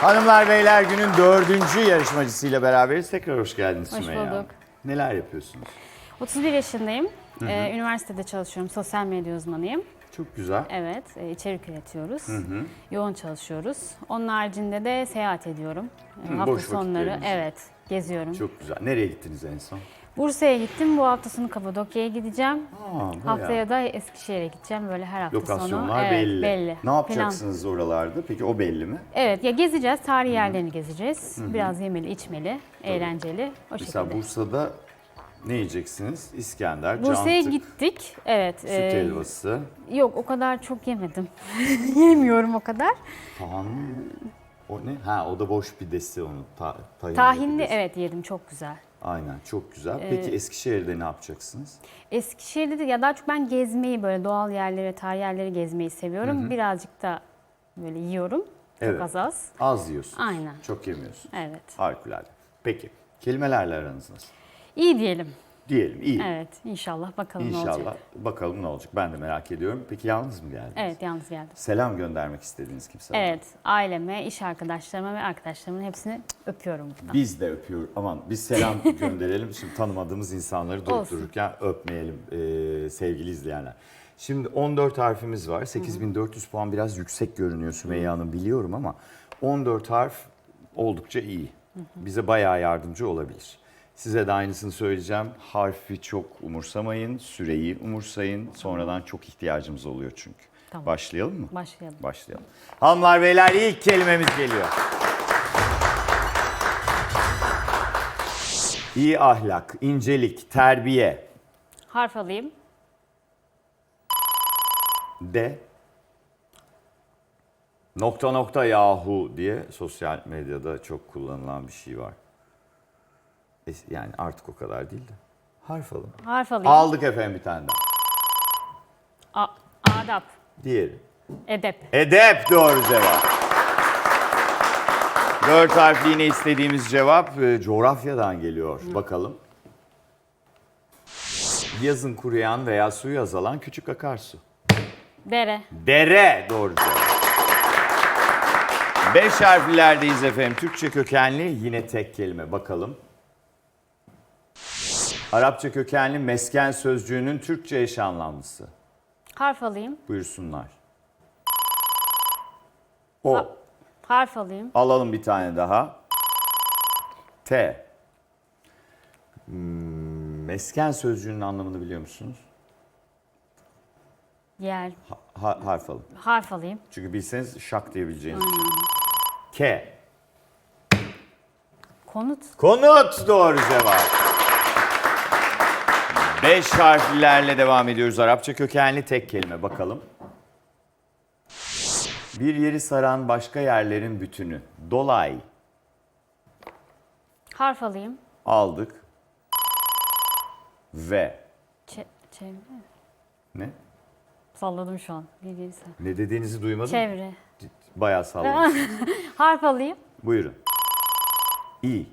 Hanımlar beyler günün dördüncü yarışmacısıyla beraberiz. Tekrar hoş geldiniz Hoş Sümeyye bulduk. Neler yapıyorsunuz? 31 yaşındayım. Ee, üniversitede çalışıyorum. Sosyal medya uzmanıyım. Çok güzel. Evet, e, içerik üretiyoruz. Yoğun çalışıyoruz. Onun haricinde de seyahat ediyorum. E, Hafta boş sonları evet geziyorum. Çok güzel. Nereye gittiniz en son? Bursa'ya gittim. Bu hafta sonu Kapadokya'ya gideceğim. Bayağı. Haftaya da Eskişehir'e gideceğim. Böyle her hafta sonu. Lokasyonlar Evet, belli. belli. Ne yapacaksınız oralarda? Peki o belli mi? Plan. Evet, ya gezeceğiz. Tarihi yerlerini gezeceğiz. Biraz yemeli, içmeli, eğlenceli. O Mesela şekilde. Bursa'da ne yiyeceksiniz? İskender, Bursa'ya gittik. Evet. süt e, helvası. Yok o kadar çok yemedim. Yemiyorum o kadar. Tahin. O ne? Ha o da boş pidesi onun. Ta, tahinli Tahinli pidesi. evet yedim çok güzel. Aynen çok güzel. Ee, Peki Eskişehir'de ne yapacaksınız? Eskişehir'de de ya daha çok ben gezmeyi böyle doğal yerleri, tarihi yerleri gezmeyi seviyorum. Birazcık da böyle yiyorum. Çok Evet. az az. Az yiyorsun. Aynen. Çok yemiyorsun. Evet. Harikulade. Peki kelimelerle aranız nasıl? İyi diyelim. Diyelim iyi. Evet inşallah bakalım ne İnşallah. olacak. Bakalım ne olacak. Ben de merak ediyorum. Peki yalnız mı geldiniz? Evet yalnız geldim. Selam göndermek istediğiniz kimse var mı? Evet aileme, iş arkadaşlarıma ve arkadaşlarımın hepsini öpüyorum buradan. Biz de öpüyoruz. Aman biz selam gönderelim. Şimdi tanımadığımız insanları durup Olsun. dururken öpmeyelim ee, sevgili izleyenler. Şimdi 14 harfimiz var. 8400 puan biraz yüksek görünüyor Sümeyye Hanım biliyorum ama 14 harf oldukça iyi. Bize bayağı yardımcı olabilir. Size de aynısını söyleyeceğim. Harfi çok umursamayın, süreyi umursayın. Sonradan çok ihtiyacımız oluyor çünkü. Tamam. Başlayalım mı? Başlayalım. Başlayalım. Hanımlar beyler ilk kelimemiz geliyor. İyi ahlak, incelik, terbiye, Harf alayım. de nokta nokta yahu diye sosyal medyada çok kullanılan bir şey var. Yani artık o kadar değil de. Harf alın. Harf alayım. Aldık efendim bir tane daha. A- adap, Diğeri. edep. Edep doğru cevap. Dört harfli yine istediğimiz cevap e, coğrafyadan geliyor. Bakalım. Yazın kuruyan veya suyu azalan küçük akarsu. Dere. Dere doğru cevap. Beş harflilerdeyiz efendim. Türkçe kökenli yine tek kelime. Bakalım. Arapça kökenli mesken sözcüğünün Türkçe eş anlamlısı. Harf alayım. Buyursunlar. O. Harf alayım. Alalım bir tane daha. T. Hmm, Mesken sözcüğünün anlamını biliyor musunuz? Yer. Ha- harf alın. Harf alayım. Çünkü bilseniz şak diyebileceğiniz bir şey. K. Konut. Konut doğru cevap. Beş harflilerle devam ediyoruz. Arapça kökenli tek kelime bakalım. Bir yeri saran başka yerlerin bütünü. Dolay. Harf alayım. Aldık. Ve. Çe- çevre. Ne? Salladım şu an. Gerisi. Ne dediğinizi duymadım. Çevre. Bayağı salladım. Harf alayım. Buyurun. İ.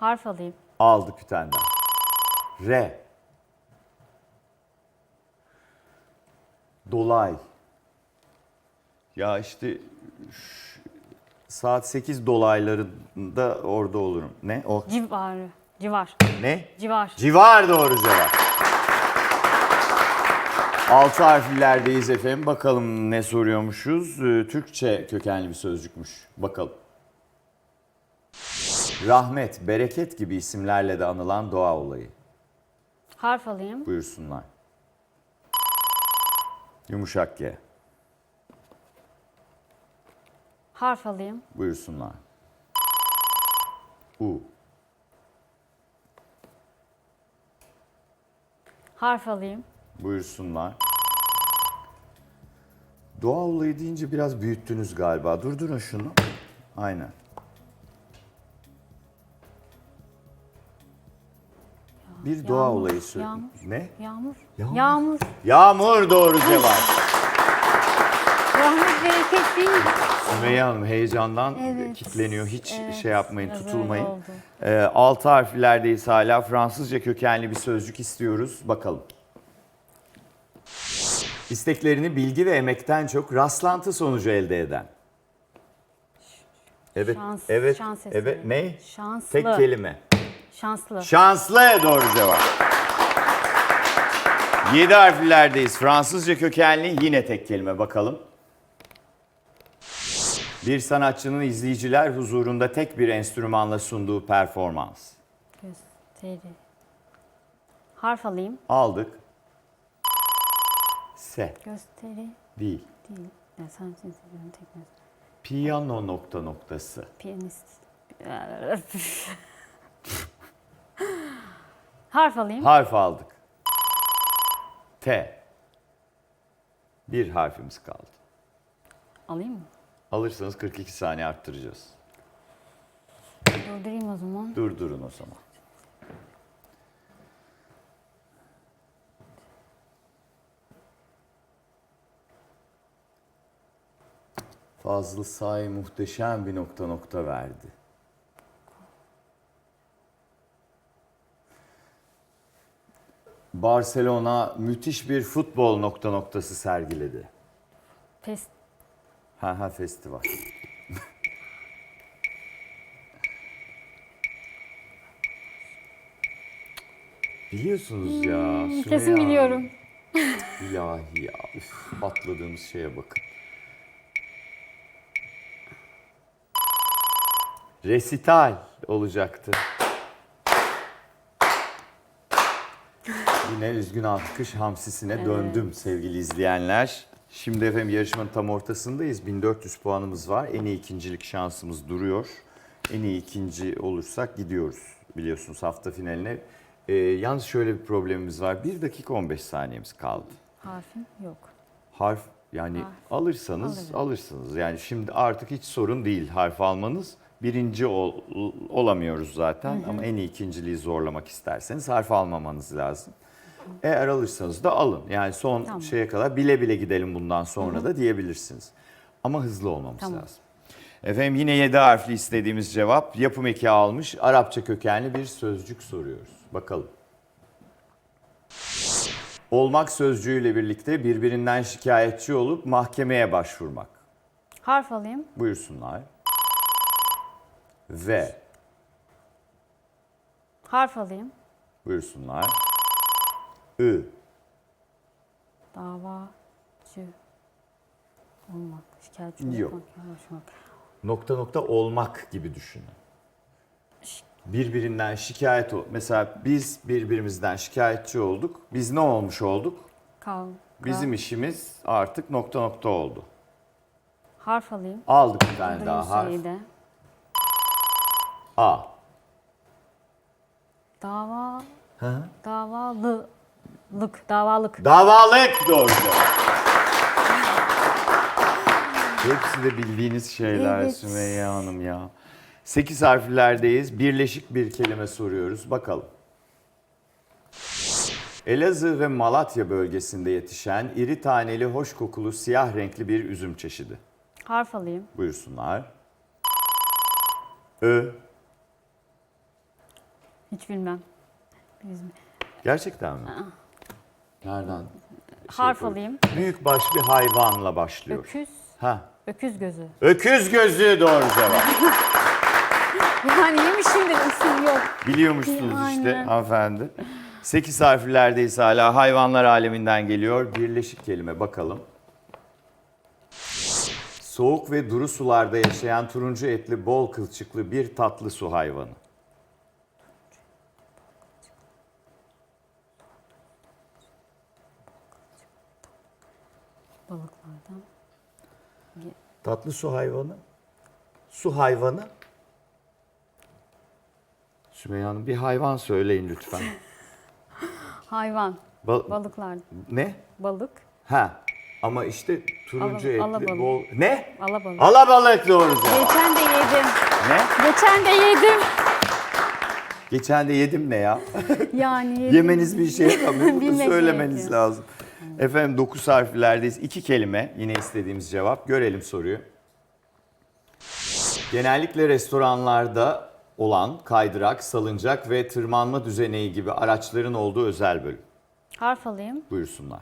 Harf alayım. Tane daha. R. Dolay. Ya işte saat 8 dolaylarında orada olurum. Ne o? Civarı. Civar. Ne? Civar. Civar doğru cevap. Altı harflilerdeyiz efendim. Bakalım ne soruyormuşuz. Ee, Türkçe kökenli bir sözcükmüş. Bakalım. Rahmet, bereket gibi isimlerle de anılan doğa olayı. Harf alayım. Buyursunlar. Yumuşak G. Harf alayım. Buyursunlar. U. Harf alayım. Buyursunlar. Doğa olayı deyince biraz büyüttünüz galiba. Durdurun şunu. Aynen. Bir doğa Yağmur, olayı söyle. yağmur. Ne? Yağmur. Yağmur. Yağmur. Yağmur doğru cevap. Rahmet bereket değil. Sümeyye Hanım heyecandan Evet. kitleniyor. Hiç şey yapmayın, biraz öyle tutulmayın. oldu. Ee, altı harflerdeyiz hala. Fransızca kökenli bir sözcük istiyoruz. Bakalım. İsteklerini bilgi ve emekten çok rastlantı sonucu elde eden. Evet, Şans, evet, şans eseri. evet. Ne? Şanslı. Tek kelime. Şanslı. Şanslı doğru cevap. 7 harflerdeyiz. Fransızca kökenli yine tek kelime bakalım. Bir sanatçının izleyiciler huzurunda tek bir enstrümanla sunduğu performans. Gösteri. Harf alayım. Aldık. Se Gösteri değil. değil. Ya sen sen sen tekrar. Piyano nokta noktası. Piyanist. Harf alayım. Harf aldık. T. Bir harfimiz kaldı. Alayım mı? Alırsanız 42 saniye arttıracağız. Durdurayım o zaman. Durdurun o zaman. Fazıl Say muhteşem bir nokta nokta verdi. Barcelona müthiş bir futbol nokta noktası sergiledi. Pes. Ha ha festival. Biliyorsunuz ya. Hmm, Kesin biliyorum. İlahi ya. Üf, atladığımız şeye bakın. Resital olacaktı. Yine üzgün alkış hamsisine döndüm sevgili izleyenler. Şimdi efendim yarışmanın tam ortasındayız. 1400 puanımız var. En iyi ikincilik şansımız duruyor. En iyi ikinci olursak gidiyoruz biliyorsunuz hafta finaline. Ee, yalnız şöyle bir problemimiz var. 1 dakika 15 saniyemiz kaldı Harfim yok. harf yani Harf. alırsanız Alırım. alırsınız. Yani şimdi artık hiç sorun değil harf almanız. Birinci ol- olamıyoruz zaten ama en iyi ikinciliği zorlamak isterseniz harf almamanız lazım. Eğer alırsanız da alın. Yani son Tamam. şeye kadar bile bile gidelim bundan sonra da diyebilirsiniz. Ama hızlı olmamız Tamam. lazım. Efendim yine 7 harfli istediğimiz cevap yapım eki almış Arapça kökenli bir sözcük soruyoruz. Bakalım. Olmak sözcüğüyle birlikte birbirinden şikayetçi olup mahkemeye başvurmak. Harf alayım. Buyursunlar. Ve Harf alayım. buyursunlar. I. Davacı. Olmak. Şikayetçi Yok. olmak. Yavaşmak. Nokta nokta olmak gibi düşünün. Birbirinden şikayet ol. Mesela biz birbirimizden şikayetçi olduk. Biz ne olmuş olduk? Kavga. Bizim işimiz artık nokta nokta oldu. Harf alayım. Aldık bir tane daha harf. süreyi de. A. Dava. Davalılık. Davalık. Davalık doğru. Hepsi de bildiğiniz şeyler Evet. Sümeyye Hanım ya. 8 harflerdeyiz. Birleşik bir kelime soruyoruz. Bakalım. Elazığ ve Malatya bölgesinde yetişen iri taneli, hoş kokulu, siyah renkli bir üzüm çeşidi. Harf alayım. Buyursunlar. Ö. Hiç bilmem. Gerçekten mi? Nereden? şey Harf alayım. Büyük baş bir hayvanla başlıyor. Öküz. Ha. Öküz gözü. Öküz gözü doğru cevap. Yani yemişimdir isim yok. Biliyormuşsunuz işte Aynen. hanımefendi. 8 harflerdeyiz hala. Hayvanlar aleminden geliyor. Birleşik kelime bakalım. Soğuk ve duru sularda yaşayan turuncu etli, bol kılçıklı bir tatlı su hayvanı. Tatlı su hayvanı. Su hayvanı. Sümeyye Hanım bir hayvan söyleyin lütfen. Hayvan. Ba- Balıklar. ne? Balık. Ha. Ama işte turuncu Ala- etli, alabalık. bol... Ne? Alabalık. Alabalık doğru cevap. Geçen de yedim. Ne? Geçen de yedim. Geçen de yedim ne ya? Yani yedim. Yemeniz bir şey. Bunu Bilmek söylemeniz gerekiyor. lazım. Efendim 9 harflerdeyiz. İki kelime yine istediğimiz cevap. Görelim soruyu. Genellikle restoranlarda olan kaydırak, salıncak ve tırmanma düzeneği gibi araçların olduğu özel bölüm. Harf alayım. Buyursunlar.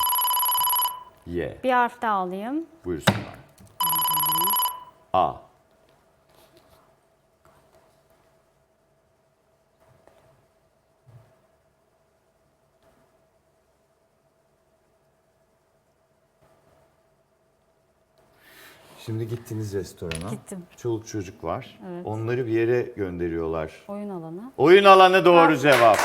Y. Bir harf daha alayım. Buyursunlar. A. Şimdi gittiniz restorana. Gittim. Çoluk çocuk var. Onları bir yere gönderiyorlar. Oyun alanı. Oyun alanı doğru cevap.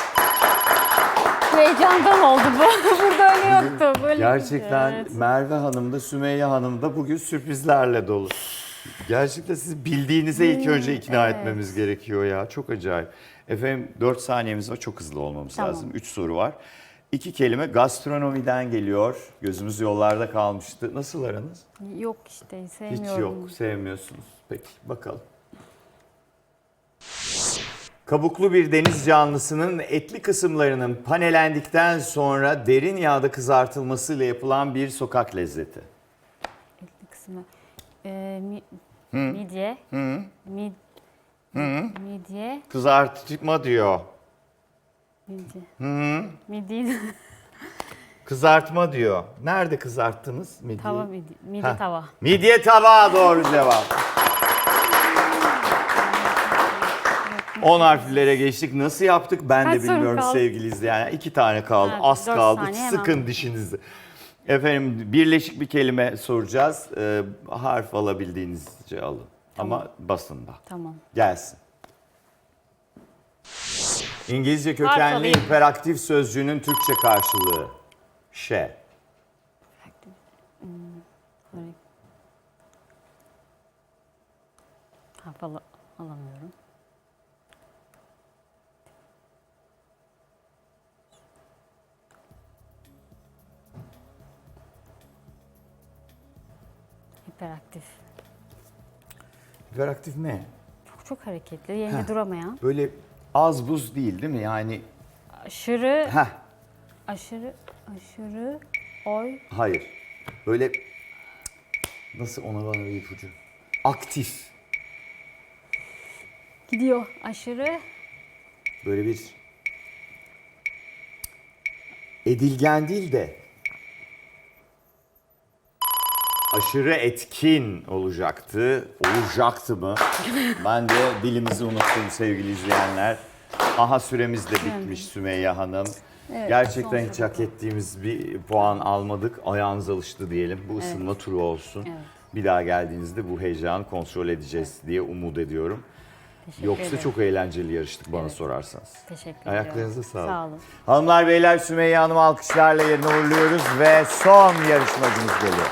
Heyecandan oldu bu. Burada öyle yoktu. Böyle Gerçekten Evet. Merve Hanım da Sümeyye Hanım da bugün sürprizlerle dolu. Gerçekten sizi bildiğinize ilk önce ikna evet. etmemiz gerekiyor ya. Çok acayip. Efendim 4 saniyemiz var. Çok hızlı olmamız Tamam. lazım. 3 soru var. İki kelime gastronomiden geliyor. Gözümüz yollarda kalmıştı. Nasıl aranız? Yok işte Hiç sevmiyorum. yok. Sevmiyorsunuz. Peki bakalım. Kabuklu bir deniz canlısının etli kısımlarının panelendikten sonra derin yağda kızartılmasıyla yapılan bir sokak lezzeti. Etli kısmı. Ee, mi, midye. Mid, midye. Kızartma diyor. Midye. Midye. Kızartma diyor. Nerede kızarttınız midyeyi? tava midye. Midye Heh. tava. Midye tava doğru cevap. 10 harflere geçtik. Nasıl yaptık ben Kaç de bilmiyorum sevgili izleyenler. İki tane kaldı. Evet, Az kaldı. saniye hemen. Sıkın dişinizi. Efendim birleşik bir kelime soracağız. Ee, harf alabildiğinizce alın. Ama basında. Tamam. Gelsin. İngilizce kökenli alayım. imperatif sözcüğünün Türkçe karşılığı. Şe. Harf ala- alamıyorum. Hiperaktif. İmperatif ne? Çok çok hareketli, yerinde duramayan. Böyle az buz değil değil mi? Yani Aşırı, heh, aşırı, aşırı, oy. hayır. Böyle nasıl ona bana bir ipucu? Aktif. Gidiyor. Aşırı, Böyle bir edilgen değil de aşırı etkin olacaktı. Olacaktı mı? Ben de dilimizi unuttum sevgili izleyenler. Aha süremiz de bitmiş Sümeyye Hanım. Evet, Gerçekten hiç hak ettiğimiz bir puan almadık. Ayağınız alıştı diyelim. Bu ısınma turu olsun. Evet. Bir daha geldiğinizde bu heyecanı kontrol edeceğiz diye umut ediyorum. teşekkür Yoksa ederim. çok eğlenceli yarıştık bana sorarsanız. Teşekkür ediyorum. Ayaklarınıza sağlık. Sağ olun. Hanımlar beyler Sümeyye Hanım alkışlarla yerine uğurluyoruz ve son yarışmacımız geliyor.